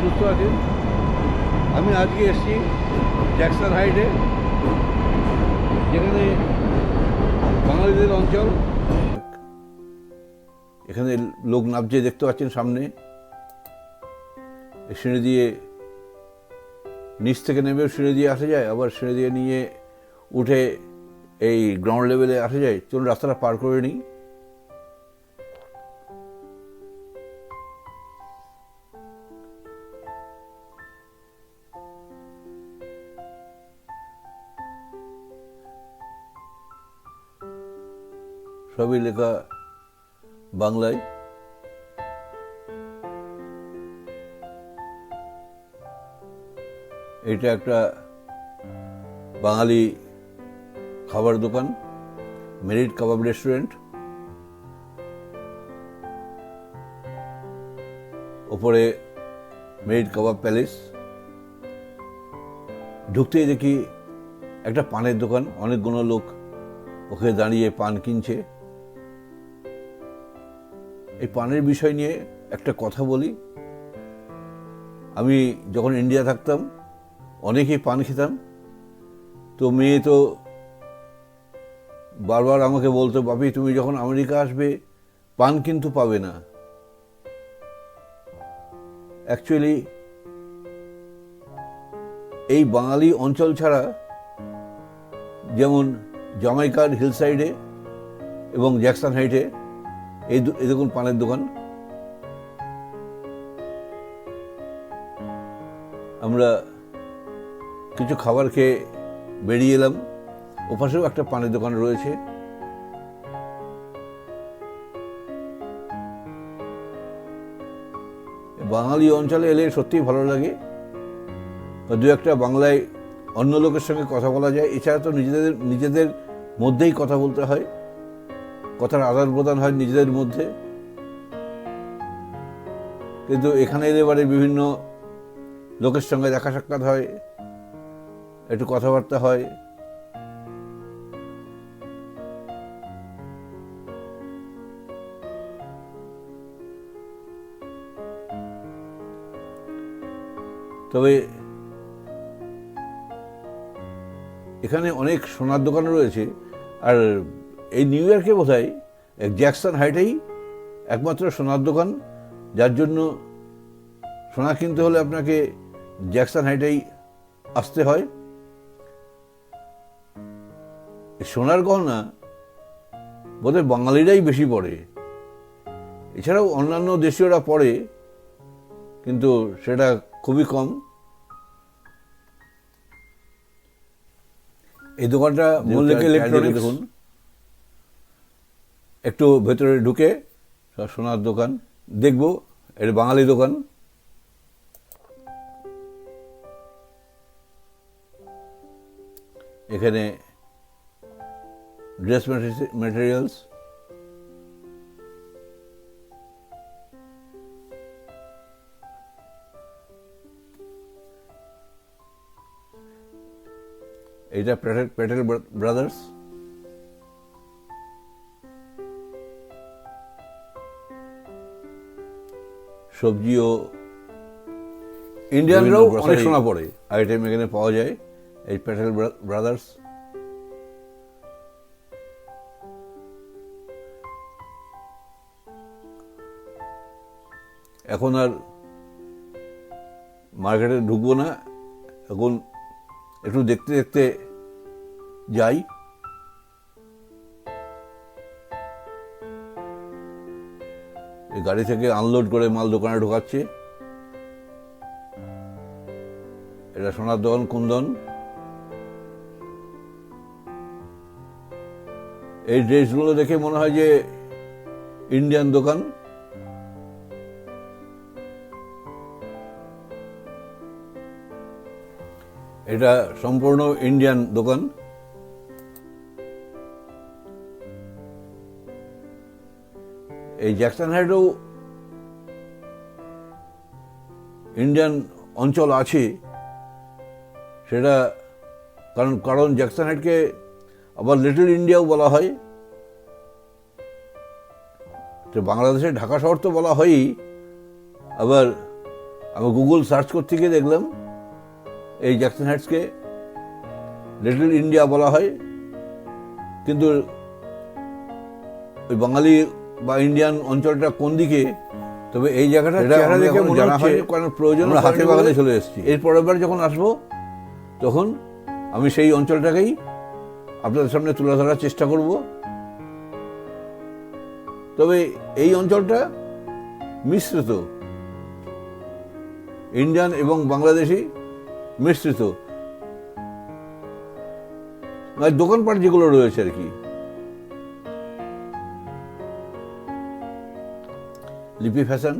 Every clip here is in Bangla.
সুস্থ আছেন। আমি আজকে এসেছি জ্যাকসন হাইটে, যেখানে বাঙালিদের অঞ্চল। এখানে লোক নামছে, দেখতে পাচ্ছেন সামনে। সিঁড়ি দিয়ে নিচ থেকে নেমেও সিঁড়ি দিয়ে আসা যায়, আবার সিঁড়ি দিয়ে নিয়ে উঠে এই গ্রাউন্ড লেভেলে আসা যায়। চলুন রাস্তাটা পার করে নিই। সবই লেখা বাংলায়। এটা একটা বাঙালি খাবার দোকান, মেরিট কাবাব রেস্টুরেন্ট। ওপরে মেরিট কাবাব প্যালেস। ঢুকতেই দেখি একটা পানের দোকান, অনেকগুলো লোক ওকে দাঁড়িয়ে পান কিনছে। এই পানের বিষয় নিয়ে একটা কথা বলি। আমি যখন ইন্ডিয়া থাকতাম, অনেকেই পান খেতাম। তো মেয়ে তো বারবার আমাকে বলতো, বাপি, তুমি যখন আমেরিকা আসবে, পান কিন্তু পাবে না। অ্যাকচুয়ালি এই বাঙালি অঞ্চল ছাড়া যেমন জামাইকার হিল সাইডে এবং জ্যাকসন হাইটে এই দেখুন পানের দোকান। আমরা কিছু খাবার খেয়ে বেরিয়ে এলাম। ওপাশেও একটা পানের দোকান রয়েছে। বাঙালি অঞ্চলে এলে সত্যিই ভালো লাগে। দু একটা বাংলায় অন্য লোকের সঙ্গে কথা বলা যায়। এছাড়া তো নিজেদের নিজেদের মধ্যেই কথা বলতে হয়। কথার আদান প্রদান হয় নিজেদের মধ্যে। কিন্তু এখানে এবারে বিভিন্ন লোকের সঙ্গে দেখা সাক্ষাৎ হয়, একটু কথাবার্তা হয়। তবে এখানে অনেক সোনার দোকান রয়েছে, আর এই নিউ ইয়র্কে বোধ হয় জ্যাকসন হাইটেই একমাত্র সোনার দোকান যার জন্য সোনা কিনতে হলে আপনাকে জ্যাকসন হাইটেই আসতে হয়। সোনার গহনা বোধহয় বাঙালিরাই বেশি পড়ে এছাড়াও অন্যান্য দেশীয়রা পড়ে কিন্তু সেটা খুবই কম। এই দোকানটা মল্লিক ইলেকট্রনিক্স দেখুন। একটু ভেতরে ঢুকে সোনার দোকান, দেখব, এটা বাঙালি দোকান। এখানে ড্রেস ম্যাটেরিয়ালস এটা প্যাটেল ব্রাদার্স সবজিও ইন্ডিয়ানরাও অনেক সোনা পড়ে। আইটেম এখানে পাওয়া যায়। এই প্যাটেল ব্রাদার্স এখন আর মার্কেটে ঢুকবো না। এখন একটু দেখতে দেখতে যাই। গাড়ি থেকে আনলোড করে মাল দোকানে ঢোকাচ্ছে। এটা সোনার দোকান কুন্দন এই ড্রেসগুলো দেখে মনে হয় যে ইন্ডিয়ান দোকান। এটা সম্পূর্ণ ইন্ডিয়ান দোকান। এই জ্যাকসন হাইটেও ইন্ডিয়ান অঞ্চল আছে, সেটা কারণ কারণ জ্যাকসন হাইটকে আবার লিটল ইন্ডিয়াও বলা হয়। তো বাংলাদেশের ঢাকা শহর তো বলা হয়ই। আবার আমি গুগল সার্চ করতে গিয়ে দেখলাম, এই জ্যাকসন হাইটসকে লিটল ইন্ডিয়া বলা হয়। কিন্তু ওই বাঙালি বা ইন্ডিয়ান অঞ্চলটা কোন দিকে তবে এই জায়গাটা চেহারা দেখে মনে হচ্ছে কারণ প্রয়োজন হাতে বাগানে চলে এসেছি। এর পরের যখন আসব তখন আমি সেই অঞ্চলটাকেই আপনাদের সামনে তুলে ধরার চেষ্টা করব। তবে এই অঞ্চলটা মিশ্রিত। ইন্ডিয়ান এবং বাংলাদেশি মিশ্রিত। মানে দোকানপাট যেগুলো রয়েছে আর কি লিপি ফ্যাশন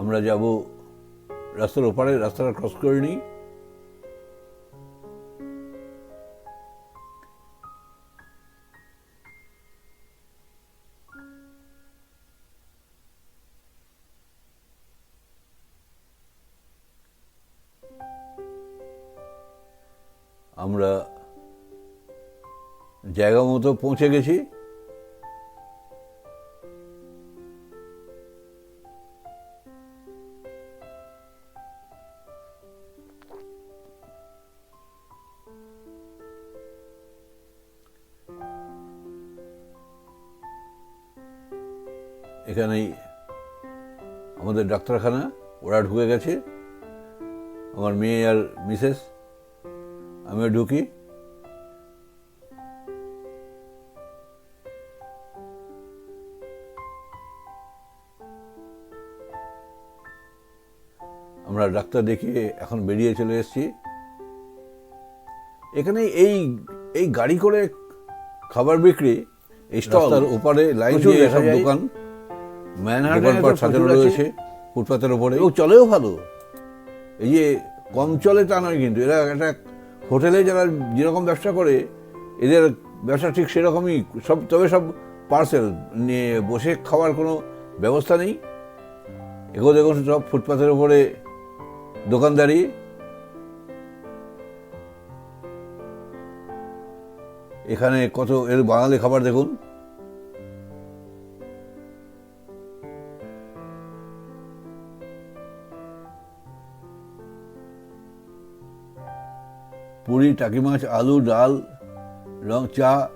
আমরা যাব রাস্তার ওপারে রাস্তাটা ক্রস করে নিই। আমরা জায়গা মতো পৌঁছে গেছি। ডাক্তারখানা ওরা ঢুকে গেছে। আমার মেয়ে আর মিসেস আমিও ঢুকি। আমরা ডাক্তার দেখিয়ে এখন বেরিয়ে চলে এসেছি। এখানে এই এই গাড়ি করে খাবার বিক্রি এই রাস্তার ওপারে লাইন দিয়ে দেখা সব যায়। দোকান ম্যানহাটনে সাজানো রয়েছে। ফুটপাতের ওপরে ও চলেও ভালো। এই যে কম চলে তা নয় কিন্তু, এরা একটা হোটেলে যারা যেরকম ব্যবসা করে, এদের ব্যবসা ঠিক সেরকমই। সব, তবে সব পার্সেল নিয়ে বসে খাওয়ার কোনো ব্যবস্থা নেই। এগো দেখুন সব ফুটপাথের ওপরে দোকানদারি। এখানে কত, এর বাঙালি খাবার দেখুন। পুরি, টাকি মাছ, আলু, ডাল, রং চা।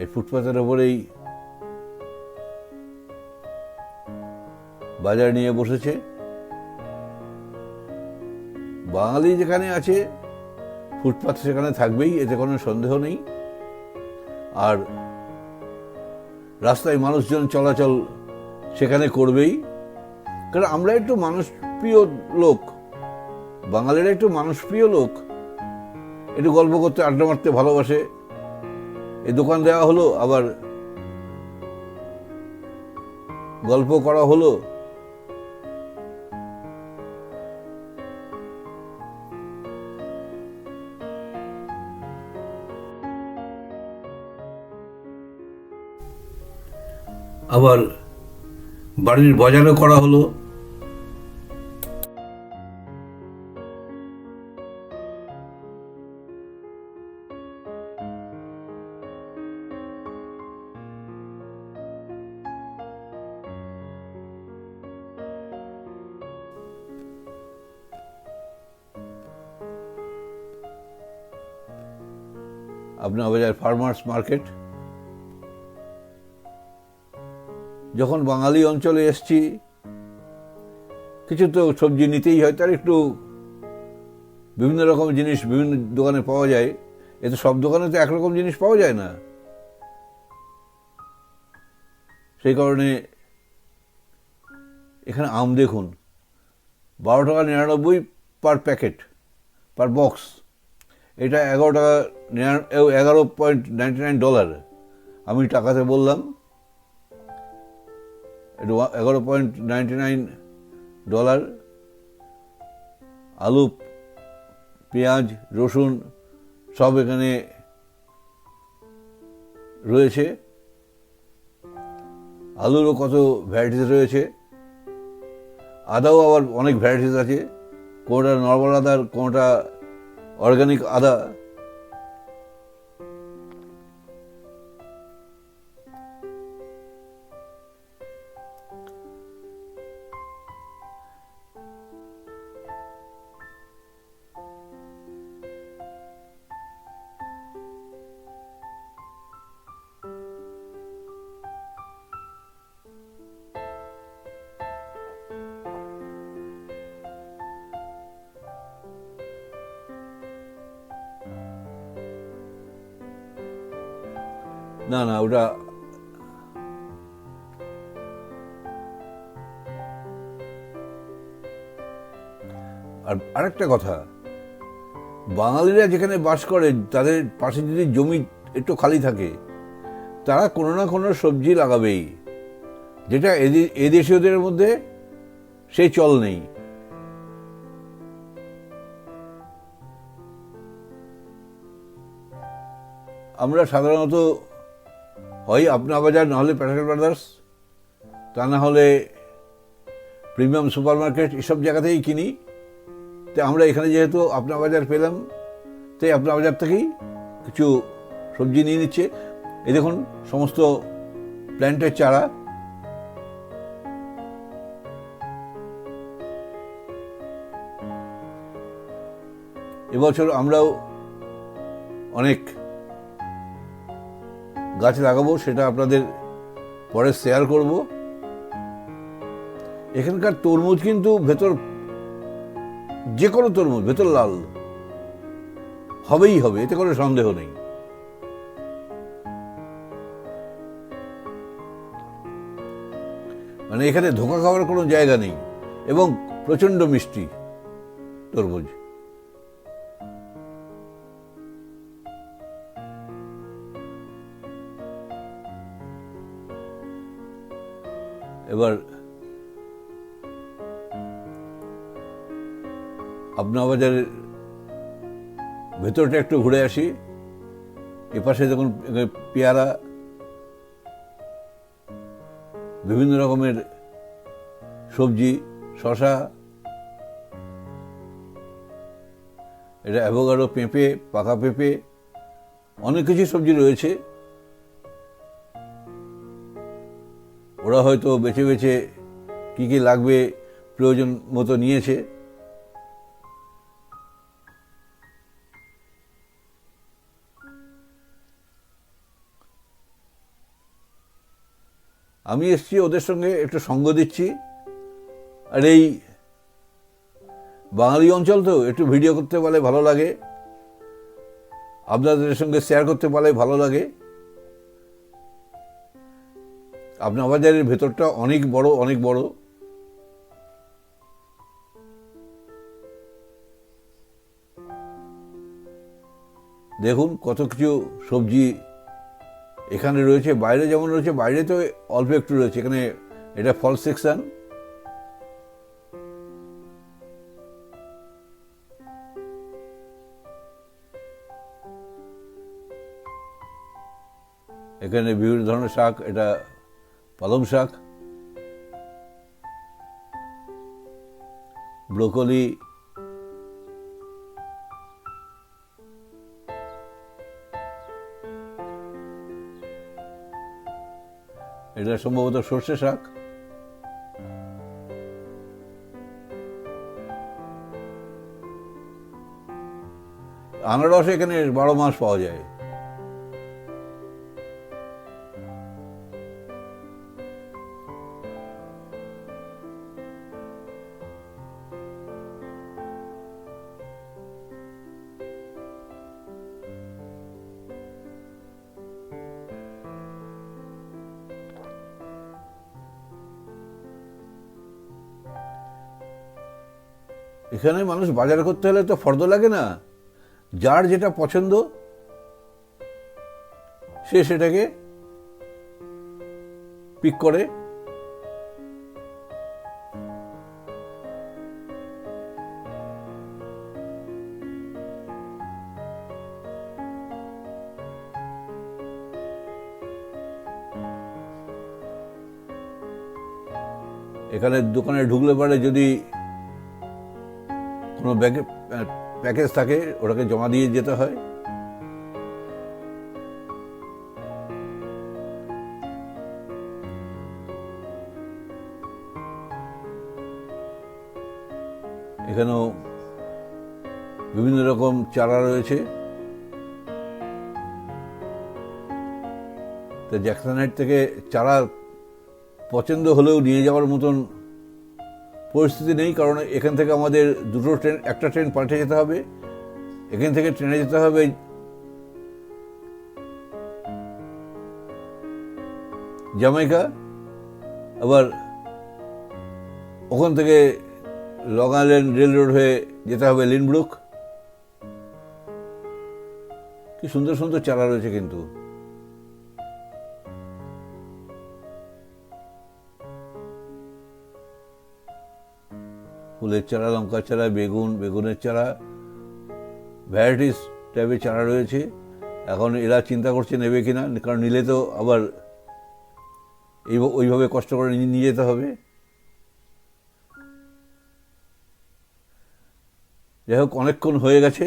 এই ফুটপাতের ওপরেই বাজার নিয়ে বসেছে। বাঙালি যেখানে আছে ফুটপাথ সেখানে থাকবেই, এতে কোনো সন্দেহ নেই। আর রাস্তায় মানুষজন চলাচল সেখানে করবেই। কারণ আমরা একটু মানুষপ্রিয় লোক, বাঙালিরা একটু মানুষপ্রিয় লোক, একটু গল্প করতে, আড্ডা মারতে ভালোবাসে। এই দোকান দেওয়া হলো, আবার গল্প করা হলো। আবার বাড়ির বাজারও করা হলো। আপনার বাজার ফার্মার্স মার্কেট যখন বাঙালি অঞ্চলে এসছি, কিছু তো সবজি নিতেই হয়, তার একটু বিভিন্ন রকম জিনিস বিভিন্ন দোকানে পাওয়া যায়। এতে সব দোকানে তো একরকম জিনিস পাওয়া যায় না। সেই কারণে এখানে আম দেখুন, বারো টাকা নিরানব্বই পার প্যাকেট পার বক্স এটা এগারো টাকা এগারো পয়েন্ট নাইনটি নাইন ডলার আমি টাকাতে বললাম এগারো পয়েন্ট নাইনটি নাইন ডলার আলু, পেঁয়াজ, রসুন সব এখানে রয়েছে। আলুরও কত ভ্যারাইটিস রয়েছে। আদাও আবার অনেক ভ্যারাইটিস আছে। কোনোটা নর্মাল আদার, কোনোটা অর্গানিক আদা। না না, ওটা আর আরেকটা কথা, বাঙালিরা যেখানে বাস করে, তাদের পাশে যদি জমি একটু খালি থাকে, তারা কোনো না কোনো সবজি লাগাবেই, যেটা এদে- এদেশীয়দের মধ্যে সেই চল নেই। আমরা সাধারণত হয় আপনা বাজার নাহলে প্যাটেল ব্রাদার্স, তা না হলে প্রিমিয়াম সুপার মার্কেট এসব জায়গাতেই কিনি। তো আমরা এখানে যেহেতু আপনা বাজার পেলাম তাই আপনা বাজার থেকেই কিছু সবজি নিয়ে নিচ্ছে। এই দেখুন, সমস্ত প্ল্যান্টের চারা। এবছর আমরাও অনেক গাছ লাগাবো, সেটা আপনাদের পরে শেয়ার করব। এখানকার তরমুজ কিন্তু ভেতর যে কোনো তরমুজ, ভেতর লাল। হবেই হবে, এতে কোনো সন্দেহ নেই। মানে এখানে ধোকা খাওয়ার কোনো জায়গা নেই, এবং প্রচণ্ড মিষ্টি তরমুজ। আপনা বাজারের ভেতরটা একটু ঘুরে আসি। এপাশে এখানে পেয়ারা, বিভিন্ন রকমের সবজি শশা এটা অ্যাভোগাডো পেঁপে, পাকা পেঁপে, অনেক কিছু সবজি রয়েছে। ওরা হয়তো বেছে বেছে কি কি লাগবে প্রয়োজন মতো নিয়েছে। আমি এসছি ওদের সঙ্গে একটু সঙ্গ দিচ্ছি। আর এই বাঙালি অঞ্চল তো একটু ভিডিও করতে পারলে ভালো লাগে। আপনাদের সঙ্গে শেয়ার করতে পারলে ভালো লাগে। আপনার বাজারের ভেতরটা অনেক বড় অনেক বড়। দেখুন কত কিছু সবজি এখানে রয়েছে, বাইরে যেমন রয়েছে, বাইরে তো অল্প একটু রয়েছে। এখানে এটা ফল সেকশন। এখানে বিভিন্ন ধরনের শাক, এটা পালং শাক ব্রোকলি এটা সম্ভবত সর্ষে শাক আনারস এখানে বারো মাস পাওয়া যায়। এখানে মানুষ বাজার করতে হলে তো ফর্দ লাগে না। যার যেটা পছন্দ, সে সেটাকে পিক করে। এখানে দোকানে ঢুকলে পারে যদি কোনো প্যাকেজ থাকে, ওটাকে জমা দিয়ে যেতে হয়। এখানেও বিভিন্ন রকম চারা রয়েছে। তো জ্যাকসনাইট থেকে চারা পছন্দ হলেও নিয়ে যাওয়ার মতন পরিস্থিতি নেই, কারণ এখান থেকে আমাদের দুটো ট্রেন, একটা ট্রেন পাল্টে যেতে হবে, এখান থেকে ট্রেনে যেতে হবে। জামাইকা, আবার ওখান থেকে লং আইল্যান্ড রেল রোড হয়ে যেতে হবে লিনব্রুক। কি সুন্দর সুন্দর চারা রয়েছে কিন্তু। ফুলের চারা, লঙ্কার চারা, বেগুন, বেগুনের চারা ভ্যারাইটিস টাইপের চারা রয়েছে। এখন এরা চিন্তা করছে নেবে কিনা, কারণ নিলে তো আবার এই ওইভাবে কষ্ট করে নিয়ে যেতে হবে। যাই হোক, অনেকক্ষণ হয়ে গেছে।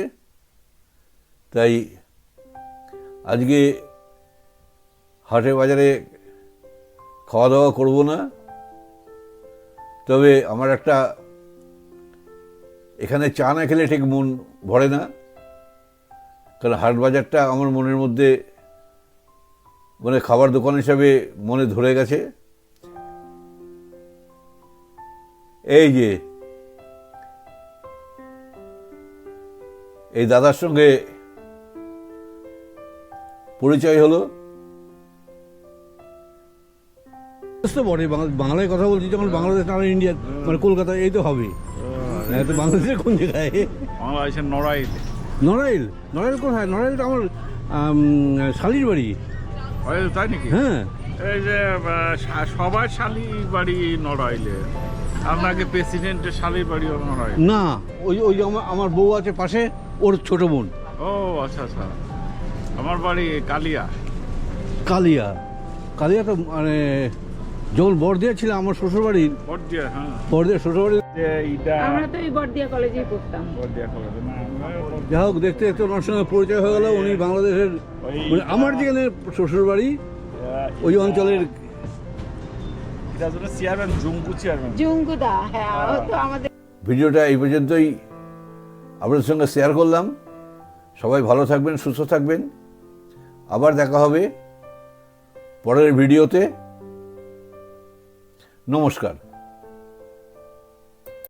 তাই আজকে হাটে বাজারে খাওয়া দাওয়া করব না। তবে আমার একটা এখানে চা না খেলে ঠিক মন ভরে না। কারণ হাট বাজারটা আমার মনের মধ্যে মানে খাবার দোকান হিসাবে মনে ধরে গেছে। এই যে, এই দাদার সঙ্গে পরিচয় হলো। বটে বাংলা- বাংলায় কথা বলছি যখন বাংলাদেশ না ইন্ডিয়া মানে কলকাতা এই তো হবে হ্যাঁ, তো বাংলাদেশের কোন জায়গায়? বাংলাদেশের নড়াইল। নড়াইল? নড়াইল কোথায়? নড়াইল তো আমার আম, শালির বাড়ি। তাই নাকি? হ্যাঁ। এই যে সবার শালি বাড়ি নড়াইলে আপনাকে প্রেসিডেন্টের শালির বাড়িও নড়াইল? না ওই ওই আমার আমার বউ আছে পাশে ওর ছোট বোন। ও আচ্ছা আচ্ছা। আমার বাড়ি কালিয়া। কালিয়া। কালিয়া তো মানে যখন বর্দিয়া ছিল আমার শ্বশুরবাড়ির বর্দিয়া হ্যাঁ। বর্দিয়া শ্বশুরবাড়ির যে আমরা তো এই বর্দিয়া কলেজেই পড়তাম। বর্দিয়া কলেজে না আমরা বর্দিয়া- যাই হোক দেখতে দেখতে ওনার সঙ্গে পরিচয় হয়ে গেল। উনি বাংলাদেশের মানে আমার যেখানে শ্বশুরবাড়ি ওই অঞ্চলের চেয়ারম্যান জুঙ্কু হ্যাঁ ও তো আমাদের ভিডিওটা এই পর্যন্তই। আপনাদের সঙ্গে শেয়ার করলাম। সবাই ভালো থাকবেন সুস্থ থাকবেন। আবার দেখা হবে পরের ভিডিওতে। নমস্কার।